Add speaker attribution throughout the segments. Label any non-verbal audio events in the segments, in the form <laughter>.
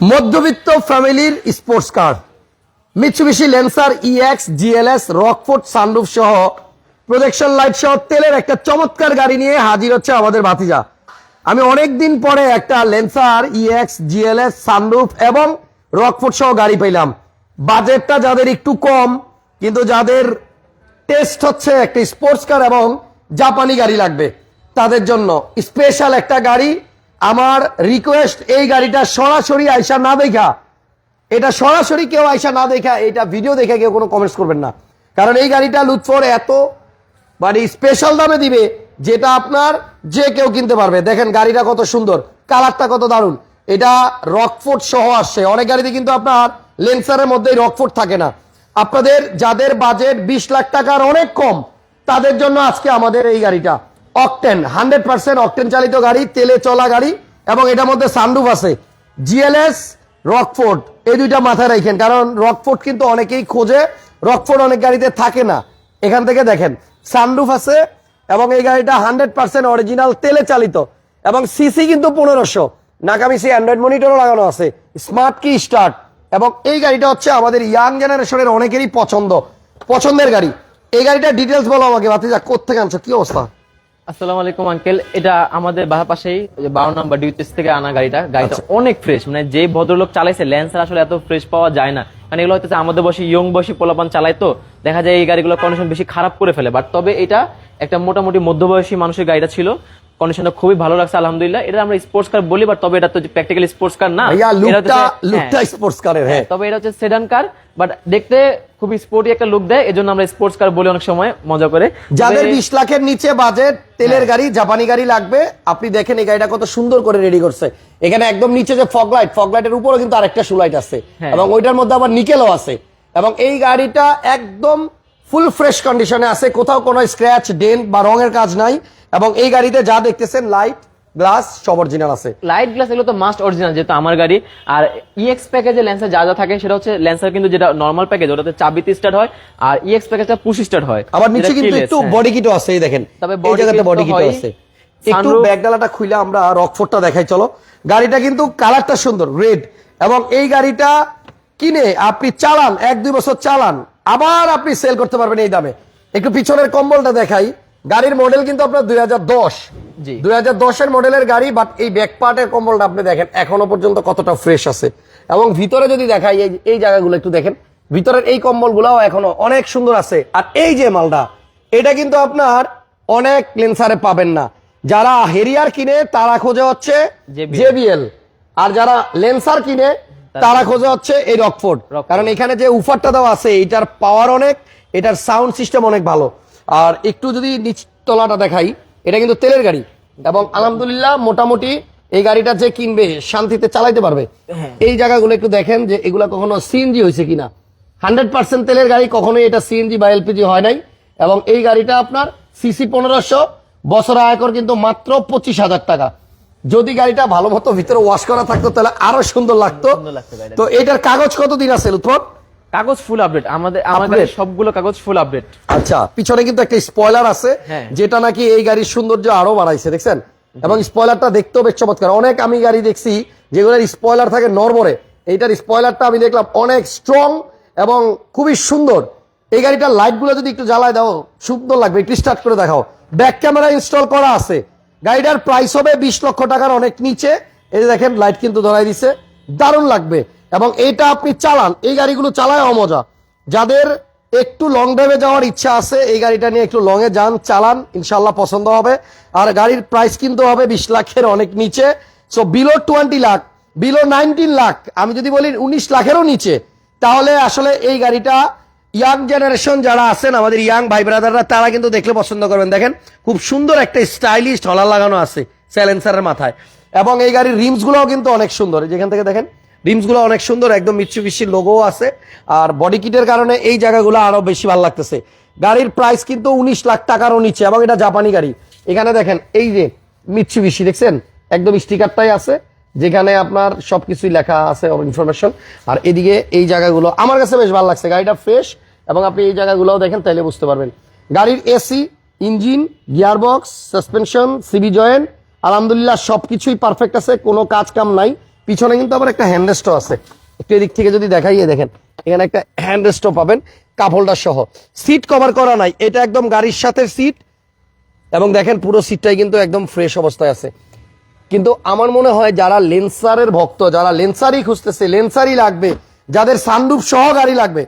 Speaker 1: মধ্যবিত্ত ফ্যামিলির sports car? Mitsubishi Lancer EX GLS Rockford sunroof সহ প্রোজেকশন লাইট সহ তেলের একটা চমৎকার গাড়ি নিয়ে হাজির হচ্ছে আমাদের ভাতিজা। আমি অনেক দিন পরে একটা লেন্সার ইএক্স জিএলএস সানরুফ এবং রকফোর্ড সহ গাড়ি পেলাম বাজেটটা যাদের একটু কম, কিন্তু যাদের টেস্ট হচ্ছে একটা স্পোর্টস কার এবং জাপানি গাড়ি লাগবে, তাদের জন্য স্পেশাল একটা গাড়ি আমার রিকোয়েস্ট এই গাড়িটা সরাসরি আইসা না দেখা। এটা সরাসরি কেউ আইসা না দেখা, এটা ভিডিও দেখে কেউ কোনো কমেন্টস করবেন না। কারণ এই গাড়িটা লুৎফর এত মানে স্পেশাল দামে দিবে, যেটা আপনার যে কেউ কিনতে পারবে। দেখেন গাড়িটা কত সুন্দর কালারটা কত দারুণ। এটা রকফোর্ড সহ আসছে। অনেক গাড়িতে কিন্তু আপনার লেন্সারের মধ্যেই রকফোর্ড থাকে না। আপনাদের যাদের বাজেট বিশ লাখ টাকার অনেক কম, তাদের জন্য আজকে আমাদের এই গাড়িটা। অকটেন, হান্ড্রেড পার্সেন্ট অকটেন চালিত গাড়ি, তেলে চলা গাড়ি, এবং এটার মধ্যে সানরুফ আছে। জিএলএস, রকফোর্ড, এই দুইটা মাথায় রাখেন কারণ রকফোর্ড কিন্তু অনেকেই খোঁজে, রকফোর্ড অনেক গাড়িতে থাকে না। এখান থেকে দেখেন, সানরুফ আছে, এবং এই গাড়িটা হান্ড্রেড পার্সেন্ট অরিজিনাল তেলে চালিত, এবং সিসি কিন্তু পনেরোশো। নাকামিসি অ্যান্ড্রয়েড মনিটরও লাগানো আছে, স্মার্ট কি স্টার্ট, এবং এই গাড়িটা হচ্ছে আমাদের ইয়াং জেনারেশনের অনেকেরই পছন্দ, পছন্দের গাড়ি। এই গাড়িটার ডিটেলস বলো আমাকে বাতিজা কোথেকে আনছো? কি অবস্থা?
Speaker 2: আসসালামু আলাইকুম আঙ্কেল। এটা আমাদের বাহার পাশেই বারো নাম্বার ডিউটিস থেকে আনা গাড়িটা। গাড়িটা
Speaker 1: আচ্ছা।
Speaker 2: অনেক ফ্রেশ মানে যে ভদ্রলোক চালাইছে ল্যান্সার আসলে এত ফ্রেশ পাওয়া যায় না। মানে এগুলো হচ্ছে আমাদের বসে ইয়ং বয়সী পোলাপান চালায় তো। দেখা যায় এই গাড়িগুলো কন্ডিশন বেশি খারাপ করে ফেলে। বাট তবে এটা একটা মোটামুটি মধ্যবয়সী মানুষের গাড়িটা ছিল। কন্ডিশনটা খুবই ভালো লাগছে আলহামদুলিল্লাহ। এটা আমরা স্পোর্টস কার বলি বাট তবে এটা তো প্র্যাকটিক্যালি স্পোর্টস কার না। এটা
Speaker 1: লুকটা লুকটা
Speaker 2: হ্যাঁ।
Speaker 1: স্পোর্টস কারের হ্যাঁ।
Speaker 2: তবে এটা হচ্ছে সেডান কার বাট দেখতে খুবই স্পোর্টি একটা লুক দেয় এজন্য আমরা স্পোর্টস কার বলি অনেক সময় মজা করে।
Speaker 1: যাদের
Speaker 2: তবে-
Speaker 1: বিশ লাখের নিচে বাজেট তেলের গাড়ি জাপানি গাড়ি লাগবে আপনি দেখেন এই গাড়িটা কত সুন্দর করে রেডি করছে। এখানে একদম নিচে যে ফগ লাইট ফগ লাইটের উপরও কিন্তু আরেকটা সুলাইট আছে।
Speaker 2: হ্যাঁ।
Speaker 1: এবং ওইটার মধ্যে আবার নিকেলও আছে। এবং এই গাড়িটা একদম ফুল ফ্রেশ কন্ডিশনে আছে। কোথাও কোনো স্ক্র্যাচ ডেন্ট বা রঙের কাজ নাই এবং এই গাড়িতে যা দেখতেছেন লাইট গ্লাস সব অরিজিনাল আছে।
Speaker 2: লাইট গ্লাস এগুলো তো মাস্ট অরিজিনাল যেহেতু আমার গাড়ি। আর ইএক্স প্যাকেজে লেন্সার যা যা থাকে সেটা হচ্ছে লেন্সার কিন্তু যেটা নর্মাল প্যাকেজ ওটাতে চাবিতে স্টার্ট হয় আর ইএক্স প্যাকেজটা পুশ স্টার্ট হয়।
Speaker 1: আবার নিচে কিন্তু একটু
Speaker 2: হ্যাঁ।
Speaker 1: বডি কিটও আছে এই দেখেন।
Speaker 2: তবে
Speaker 1: এই জায়গাতে বডি কিটও আছে। একটু ব্যাগডালাটা খুলে আমরা রকফোর্ডটা দেখাই চলো। গাড়িটা কিন্তু কালারটা সুন্দর রেড এবং এই গাড়িটা কিনে আপনি চালান এক দুই বছর চালান আবার আপনি সেল করতে পারবেন এই দামে। একটু পিছনের কম্বলটা দেখাই। গাড়ির মডেল কিন্তু আপনার দুই হাজার দশ। দুই হাজার দশের মডেলের গাড়ি বাট এই ব্যাক পার্টের কম্বলটা আপনি দেখেন এখনও পর্যন্ত কতটা ফ্রেশ আছে। এবং ভিতরে যদি দেখাই এই জায়গাগুলো একটু দেখেন ভিতরের এই কম্বলগুলোও এখনও অনেক সুন্দর আছে। আর এই যে মালটা এটা কিন্তু আপনার অনেক লেন্সারে পাবেন না। যারা হেরিয়ার কিনে তারা খোঁজে হচ্ছে জেবিএল আর যারা লেন্সার কিনে তারা খোঁজা হচ্ছে এই রকফোর্ড। কারণ এখানে যে উফারটা দেওয়া আছে এটার পাওয়ার অনেক এটার সাউন্ড সিস্টেম অনেক ভালো। আর একটু যদি নিচতলাটা দেখাই এটা কিন্তু তেলের গাড়ি। এবং আলহামদুলিল্লাহ মোটামুটি এই গাড়িটা যে কিনবে শান্তিতে চালাইতে পারবে। এই জায়গাগুলো একটু দেখেন যে এগুলা কখনো সিএনজি হয়েছে কিনা। হান্ড্রেড পার্সেন্ট তেলের গাড়ি কখনোই এটা সিএনজি বা এলপিজি হয় নাই। এবং এই গাড়িটা আপনার সিসি পনেরোশো বছর আয়কর কিন্তু মাত্র পঁচিশ হাজার টাকা। যদি গাড়িটা ভালো মতো ভিতরে ওয়াশ করা থাকতো তাহলে আরও সুন্দর লাগতো। তো এটার কাগজ কতদিন আছে লুৎফর?
Speaker 2: কাগজ ফুল আপডেট আমাদের আমাদের সবগুলো কাগজ ফুল আপডেট
Speaker 1: আচ্ছা পিছনে কিন্তু একটা স্পয়লার আছে
Speaker 2: হ্যাঁ।
Speaker 1: যেটা নাকি এই গাড়ির সৌন্দর্য আরও বাড়াইছে দেখছেন? এবং স্পয়লারটা দেখতেও বেশ চমৎকার। অনেক আমি গাড়ি দেখছি যেগুলোর স্পয়লার থাকে নরবরে এইটার স্পয়লারটা আমি দেখলাম অনেক স্ট্রং এবং খুবই সুন্দর। এই গাড়িটার লাইটগুলো যদি একটু জ্বালায় দাও সুন্দর লাগবে। একটু স্টার্ট করে দেখাও। ব্যাক ক্যামেরা ইনস্টল করা আছে। গাড়িটার প্রাইস হবে বিশ লক্ষ টাকার অনেক নিচে। এই যে দেখেন লাইট কিন্তু ধরাই দিছে। দারুণ লাগবে। এবং এটা আপনি চালান। এই গাড়িগুলো চালায় অমজা। যাদের একটু লং ড্রাইভে যাওয়ার ইচ্ছা আছে, এই গাড়িটা নিয়ে একটু লং এ যান, চালান ইনশাল্লাহ পছন্দ হবে। আর গাড়ির প্রাইস কিন্তু হবে বিশ লাখের অনেক নিচে। So below twenty lakh below nineteen lakh, আমি যদি বলি উনিশ লাখেরও নিচে, তাহলে আসলে এই গাড়িটা ইয়াং জেনারেশন যারা আছেন, আমাদের ইয়াং ভাই ব্রাদাররা তারা কিন্তু দেখলে পছন্দ করবেন। দেখেন, খুব সুন্দর একটা স্টাইলিশ হলার লাগানো আছে স্যালেন্সারের মাথায়। এবং এই গাড়ির রিমস গুলোও কিন্তু অনেক সুন্দর। যেখান থেকে দেখেন রিমসগুলো অনেক সুন্দর, একদম মিচ্ছুবিশির লোগো আছে। আর বডি কিটের কারণে এই জায়গাগুলো আরও বেশি ভালো লাগতেছে। গাড়ির প্রাইস কিন্তু উনিশ লাখ টাকারও নিচে, এবং এটা জাপানি গাড়ি। এখানে দেখেন, এই যে মিচ্ছুবিশি দেখছেন? একদম স্টিকারটাই আছে, যেখানে আপনার সবকিছুই লেখা আছে ইনফরমেশন আর এদিকে এই জায়গাগুলো, আমার কাছে বেশ ভালো লাগছে। গাড়িটা ফ্রেশ এবং আপনি এই জায়গাগুলোও দেখেন, তাইলে বুঝতে পারবেন। গাড়ির AC engine, gearbox, suspension CV joint আলহামদুলিল্লাহ সব কিছুই পারফেক্ট আছে, কোনো কাজ কাম নাই। পিছনে কিন্তু আবার একটা হ্যান্ডরেস্টও আছে। একটু এদিক থেকে যদি দেখাইয়ে দেখেন, এখানে একটা হ্যান্ডরেস্টও পাবেন কাপ সহ। সিট কভার করা নাই, এটা একদম গাড়ির সাথে সিট এবং দেখেন, পুরো সিটটাই কিন্তু একদম ফ্রেশ অবস্থায় আছে। কিন্তু আমার মনে হয় যারা লেন্সারের ভক্ত, যারা লেন্সারই খুঁজতেছে লেন্সারই লাগবে, যাদের সানরুফ সহ গাড়ি লাগবে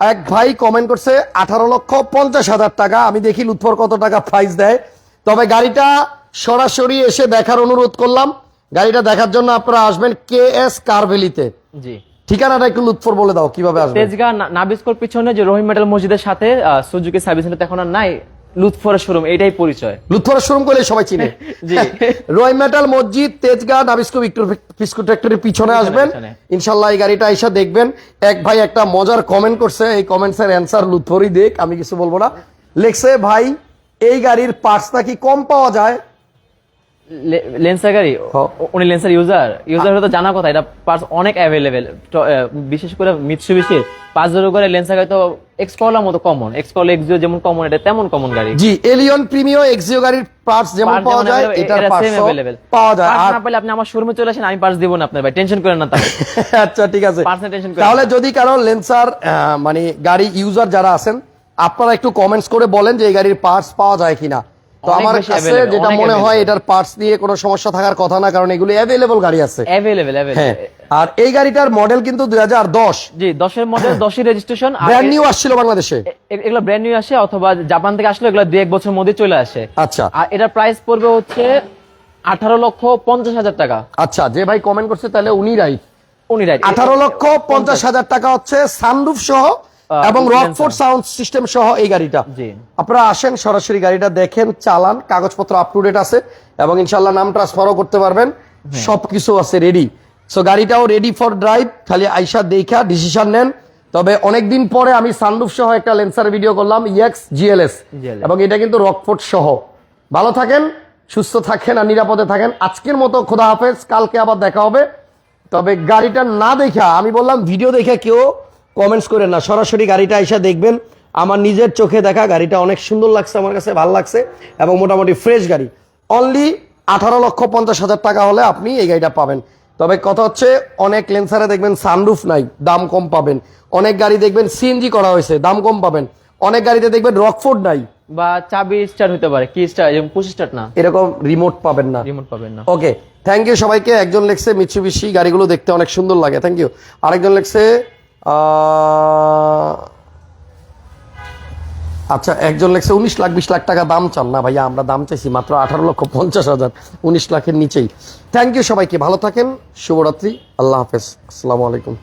Speaker 1: এক ভাই কমেন্ট করছে আঠারো লক্ষ পঞ্চাশ হাজার টাকা। আমি দেখি লুৎফর কত টাকা প্রাইস দেয়। তবে গাড়িটা সরাসরি এসে দেখার অনুরোধ করলাম। গাড়িটা দেখার জন্য আপনারা আসবেন কে এস কারভেলিতে।
Speaker 2: জি।
Speaker 1: ঠিকানাটা একটু লুৎফর বলে দাও কীভাবে আসবে
Speaker 2: তেজগাঁ না- পিছনে যে রহিম মেটাল মসজিদের সাথে সুজুকি সার্ভিস সেন্টার এখন আর নাই। লুৎফরের শোরুম এটাই পরিচয়।
Speaker 1: লুৎফরের শোরুম করলে সবাই চিনে।
Speaker 2: জি।
Speaker 1: রয় মেটাল মসজিদ তেজগাঁ নাবিস্কো ভিক্টর বিস্কুট ফ্যাক্টরির পিছনে আসবেন। ইনশাল্লাহ এই গাড়িটা এসে দেখবেন। এক ভাই একটা মজার কমেন্ট করছে এই কমেন্টস এর অ্যান্সার লুৎফরই দেখ আমি কিছু বলব না। লেখছে ভাই এই গাড়ির পার্টস নাকি কম পাওয়া যায়?
Speaker 2: লেন্সার গাড়ি। উনি লেন্সার ইউজার। ইউজার হয়তো জানা কথা এটা পার্টস অনেক অ্যাভেলেবেল বিশেষ করে মিৎসুবিশির পাঁচ জোর করে লেন্সার গাড়ি তো এক্সকলার মতো কমন এক্সকল এক্সিও যেমন কমন এটা তেমন কমন গাড়ি।
Speaker 1: জি এলিয়ন প্রিমিও এক্সিও গাড়ির পার্টস যেমন পাওয়া যায় পার্টস পাওয়া যায়। আর
Speaker 2: না পেলে আপনি আমার শোরুমে চলে আসেন আমি পার্টস দিব না আপনার ভাই। টেনশন করেন না তাহলে। <laughs>
Speaker 1: আচ্ছা ঠিক আছে।
Speaker 2: নিয়ে tension করেন
Speaker 1: তাহলে যদি কারও লেন্সার মানে গাড়ি ইউজার যারা আছেন আপনারা একটু কমেন্টস করে বলেন যে এই গাড়ির পার্টস পাওয়া যায় কিনা। তো আমার কাছে যেটা মনে হয় এটার পার্টস নিয়ে কোনো সমস্যা থাকার কথা না কারণ এগুলো অ্যাভেলেবল গাড়ি আছে।
Speaker 2: অ্যাভেলেবেল
Speaker 1: হ্যাঁ আর এই গাড়িটার মডেল কিন্তু দুই হাজার দশ।
Speaker 2: জি দশের মডেল দশের রেজিস্ট্রেশন
Speaker 1: ব্র্যান্ড নিউ আসছিল বাংলাদেশে।
Speaker 2: এগুলো ব্র্যান্ড নিউ আসে অথবা জাপান থেকে আসলে এগুলো দুই এক বছর মধ্যে চলে আসে।
Speaker 1: আচ্ছা।
Speaker 2: আর এটার প্রাইস পড়বে হচ্ছে আঠারো লক্ষ পঞ্চাশ হাজার টাকা।
Speaker 1: আচ্ছা যে ভাই কমেন্ট করছে তাহলে উনি রাইট
Speaker 2: উনি রাইট
Speaker 1: আঠারো লক্ষ পঞ্চাশ হাজার টাকা হচ্ছে সানরুফ সহ এবং রকফোর্ড সাউন্ড সিস্টেম সহ এই গাড়িটা। আপনারা আসেন সরাসরি গাড়িটা দেখেন চালান কাগজপত্র আপ টু ডেট আছে এবং ইনশাল্লাহ নাম ট্রান্সফারও করতে পারবেন। সবকিছু আছে রেডি সো গাড়িটাও রেডি ফর ড্রাইভ খালি আইসা দেখা ডিসিশন নেন। তবে অনেকদিন পরে আমি সানরুফ সহ একটা লেন্সার ভিডিও করলাম ইএক্স জিএলএস
Speaker 2: GLS
Speaker 1: এবং এটা কিন্তু রকফোর্ড সহ। ভালো থাকেন সুস্থ থাকেন আর নিরাপদে থাকেন। আজকের মতো খোদা হাফেজ কালকে আবার দেখা হবে। তবে গাড়িটা না দেখা আমি বললাম ভিডিও দেখে কেউ কমেন্টস করেন না। সরাসরি গাড়িটা এসে দেখবেন আমার নিজের চোখে দেখা গাড়িটা অনেক সুন্দর লাগছে আমার কাছে ভালো লাগছে এবং মোটামুটি ফ্রেশ গাড়ি। অনলি আঠারো লক্ষ পঞ্চাশ হাজার টাকা হলে আপনি এই গাড়িটা পাবেন। তবে কথা হচ্ছে অনেক লেন্সারে দেখবেন সানরুফ নাই দাম কম পাবেন। অনেক গাড়ি দেখবেন সিএনজি করা হয়েছে দাম কম পাবেন। অনেক গাড়িতে দেখবেন রকফোর্ড নাই।
Speaker 2: বা চাবি স্টার্ট হতে পারে কি স্টার্ট যেমন পুশ স্টার্ট না।
Speaker 1: এরকম রিমোট পাবেন না।
Speaker 2: রিমোট পাবেন না।
Speaker 1: ওকে থ্যাংক ইউ সবাইকে। একজন লেখছে মিৎসুবিশি গাড়িগুলো দেখতে অনেক সুন্দর লাগে। থ্যাংক ইউ আরেকজন লেখছে আচ্ছা একজন লেখছে, উনিশ লাখ, বিশ লাখ টাকা দাম চান। না ভাইয়া, আমরা দাম চাইছি মাত্র আঠারো লক্ষ পঞ্চাশ হাজার। উনিশ লাখের নিচেই। থ্যাংক ইউ সবাইকে, ভালো থাকেন, শুভরাত্রি, আল্লাহ হাফেজ। আসসালামু আলাইকুম।